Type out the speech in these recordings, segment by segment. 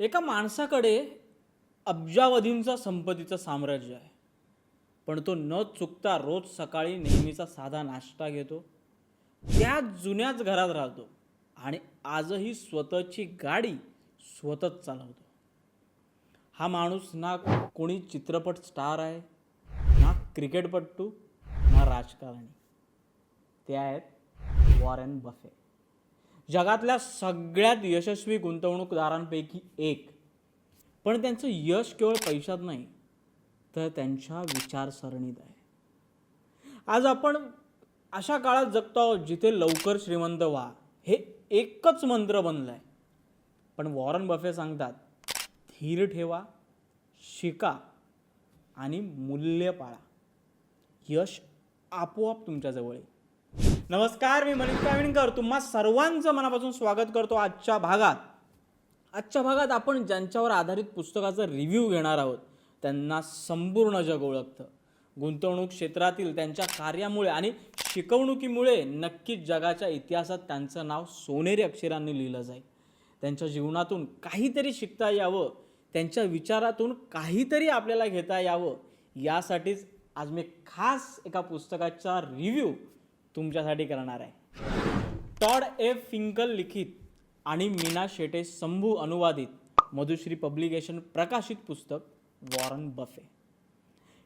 एका माणसाकडे अब्जावधींचा संपत्तीचं साम्राज्य आहे. पण तो न चुकता रोज सकाळी नेहमीचा साधा नाश्ता घेतो त्याच जुन्याच घरात राहतो आणि आजही स्वतःची गाडी स्वतःच चालवतो. हा माणूस ना कोणी चित्रपट स्टार आहे ना क्रिकेटपट्टू ना राजकारणी. ते आहेत वॉरेन बफे जगातल्या सगळ्यात यशस्वी गुंतवणूकदारांपैकी एक. पण त्यांचं यश केवळ पैशात नाही तर त्यांच्या विचारसरणीत आहे. आज आपण अशा काळात जगतो आहोत जिथे लवकर श्रीमंत व्हा हे एकच मंत्र बनलं आहे पण वॉरन बफे सांगतात धीर ठेवा शिका आणि मूल्य पाळा. यश आपोआप तुमच्याजवळ येईल. नमस्कार मी मनीष काविणकर. तुम्हा सर्वांचं मनापासून स्वागत करतो आजच्या भागात. आजच्या भागात आपण ज्यांच्यावर आधारित पुस्तकाचा रिव्ह्यू घेणार आहोत त्यांना संपूर्ण जग ओळखतं. गुंतवणूक क्षेत्रातील त्यांच्या कार्यामुळे आणि शिकवणुकीमुळे नक्कीच जगाच्या इतिहासात त्यांचं नाव सोनेरी अक्षरांनी लिहिलं जाईल. त्यांच्या जीवनातून काहीतरी शिकता यावं त्यांच्या विचारातून काहीतरी आपल्याला घेता यावं यासाठीच आज मी खास एका पुस्तकाचा रिव्ह्यू तुमच्यासाठी करणार आहे. टॉड ए फिंकल लिखित आणि मीना शेटे संभू अनुवादित मधुश्री पब्लिकेशन प्रकाशित पुस्तक वॉरन बफे.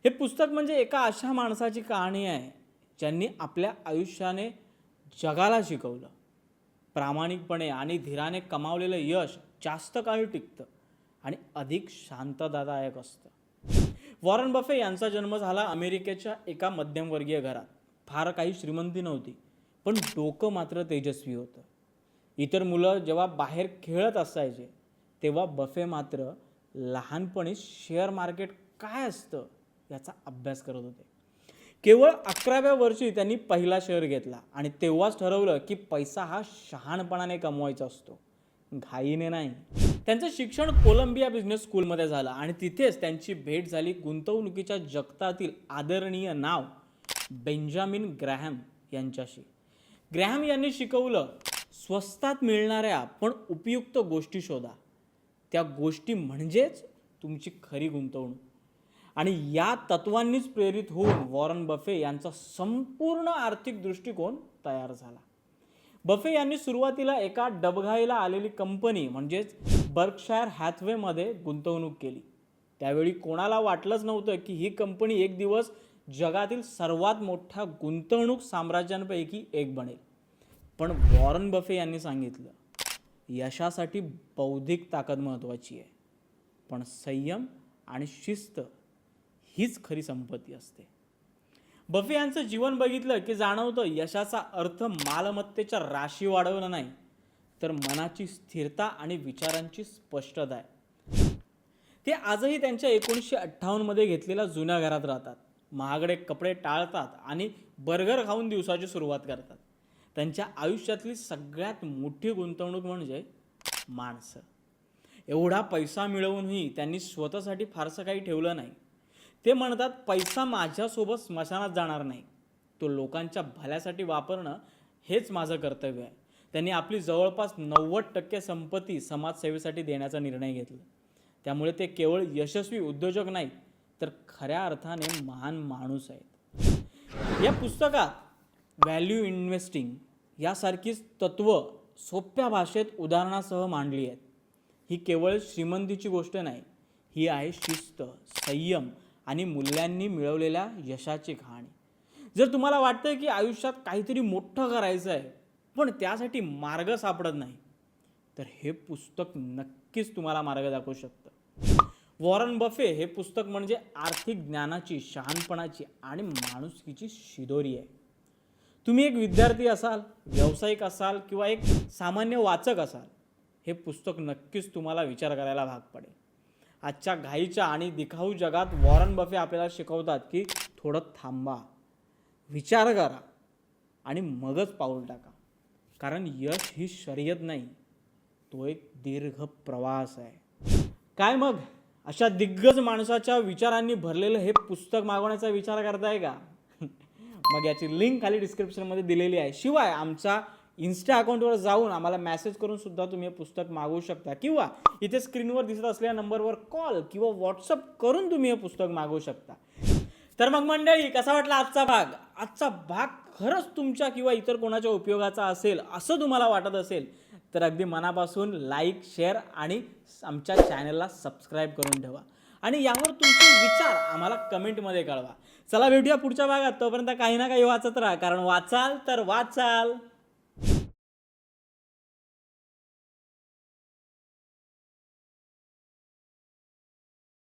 हे पुस्तक म्हणजे एका अशा माणसाची कहाणी आहे ज्यांनी आपल्या आयुष्याने जगाला शिकवलं. प्रामाणिकपणे आणि धीराने कमावलेलं यश जास्त काळ टिकतं आणि अधिक शांततादायक असतं. वॉरन बफे यांचा जन्म झाला अमेरिकेच्या एका मध्यमवर्गीय घरात. फार काही श्रीमंती नव्हती. पण डोकं मात्र तेजस्वी होतं. इतर मुलं जेव्हा बाहेर खेळत असायचे तेव्हा बफे मात्र लहानपणी शेअर मार्केट काय असतं याचा अभ्यास करत होते. केवळ अकराव्या वर्षी त्यांनी पहिला शेअर घेतला आणि तेव्हाच ठरवलं की पैसा हा शहाणपणाने कमवायचा असतो. घाईने नाही. त्यांचं शिक्षण कोलंबिया बिझनेस स्कूलमध्ये झालं आणि तिथेच त्यांची भेट झाली गुंतवणुकीच्या जगतातील आदरणीय नाव बेंजामिन ग्रॅहम यांच्याशी. ग्रॅहम यांनी शिकवलं स्वस्तात मिळणाऱ्या पण उपयुक्त गोष्टी शोधा. त्या गोष्टी म्हणजेच तुमची खरी गुंतवणूक. आणि या तत्वांनीच प्रेरित होऊन वॉरन बफे यांचा संपूर्ण आर्थिक दृष्टिकोन तयार झाला. बफे यांनी सुरुवातीला एका डबघाईला आलेली कंपनी म्हणजेच बर्कशायर हॅथवेमध्ये गुंतवणूक केली. त्यावेळी कोणाला वाटलंच नव्हतं की ही कंपनी एक दिवस जगातील सर्वात मोठ्या गुंतवणूक साम्राज्यांपैकी एक बनेल. पण वॉरन बफे यांनी सांगितलं यशासाठी बौद्धिक ताकद महत्त्वाची आहे पण संयम आणि शिस्त हीच खरी संपत्ती असते. बफे यांचं जीवन बघितलं की जाणवतं यशाचा अर्थ मालमत्तेच्या राशी वाढवणं नाही तर मनाची स्थिरता आणि विचारांची स्पष्टता आहे. ते आजही त्यांच्या एकोणीसशे अठ्ठावन्नमध्ये घेतलेल्या जुन्या घरात राहतात. महागडे कपडे टाळतात आणि बर्गर खाऊन दिवसाची सुरुवात करतात. त्यांच्या आयुष्यातली सगळ्यात मोठी गुंतवणूक म्हणजे माणसं. एवढा पैसा मिळवूनही त्यांनी स्वतःसाठी फारसं काही ठेवलं नाही. ते म्हणतात पैसा माझ्यासोबत स्मशानात जाणार नाही. तो लोकांच्या भल्यासाठी वापरणं हेच माझं कर्तव्य आहे. त्यांनी आपली जवळपास नव्वद टक्के संपत्ती समाजसेवेसाठी देण्याचा निर्णय घेतला. त्यामुळे ते केवळ यशस्वी उद्योजक नाहीत तर खऱ्या अर्थाने महान माणूस आहेत. या पुस्तकात व्हॅल्यू इन्व्हेस्टिंग यासारखीच तत्त्व सोप्या भाषेत उदाहरणासह मांडली आहेत. ही केवळ श्रीमंतीची गोष्ट नाही ही आहे शिस्त संयम आणि मूल्यांनी मिळवलेल्या यशाची कहाणी. जर तुम्हाला वाटतं की आयुष्यात काहीतरी मोठं करायचं आहे पण त्यासाठी मार्ग सापडत नाही तर हे पुस्तक नक्कीच तुम्हाला मार्ग दाखवू शकतं. वॉरन बफे हे पुस्तक म्हणजे आर्थिक ज्ञानाची शहाणपणाची आणि माणुसकीची शिदोरी आहे. तुम्ही एक विद्यार्थी असाल व्यावसायिक असाल किंवा एक सामान्य वाचक असाल हे पुस्तक नक्कीच तुम्हाला विचार करायला भाग पडेल. आजच्या घाईच्या आणि दिखाऊ जगात वॉरन बफे आपल्याला शिकवतात की थोडं थांबा विचार करा आणि मगच पाऊल टाका. कारण यश ही शर्यत नाही तो एक दीर्घ प्रवास आहे. काय मग? अशा दिग्गज माणसाच्या विचारांनी भरलेलं हे पुस्तक मागवण्याचा विचार करताय का? मग याची लिंक खाली डिस्क्रिप्शनमध्ये दिलेली आहे. शिवाय आमचा इन्स्टा अकाउंटवर जाऊन आम्हाला मेसेज करून सुद्धा तुम्ही हे पुस्तक मागवू शकता. किंवा इथे स्क्रीनवर दिसत असलेल्या नंबरवर कॉल किंवा व्हॉट्सअप करून तुम्ही हे पुस्तक मागवू शकता. तर मग मंडळी कसा वाटला आजचा भाग? आजचा भाग खरंच तुमच्या किंवा इतर कोणाच्या उपयोगाचा असेल असं तुम्हाला वाटत असेल तर अगदी मनापासून लाईक शेअर आणि आमच्या चॅनलला सबस्क्राईब करून ठेवा. आणि यावर तुमचे विचार आम्हाला कमेंटमध्ये कळवा. चला भेटूया पुढच्या भागात. तोपर्यंत काही ना काही वाचत राहा. कारण वाचाल तर वाचाल.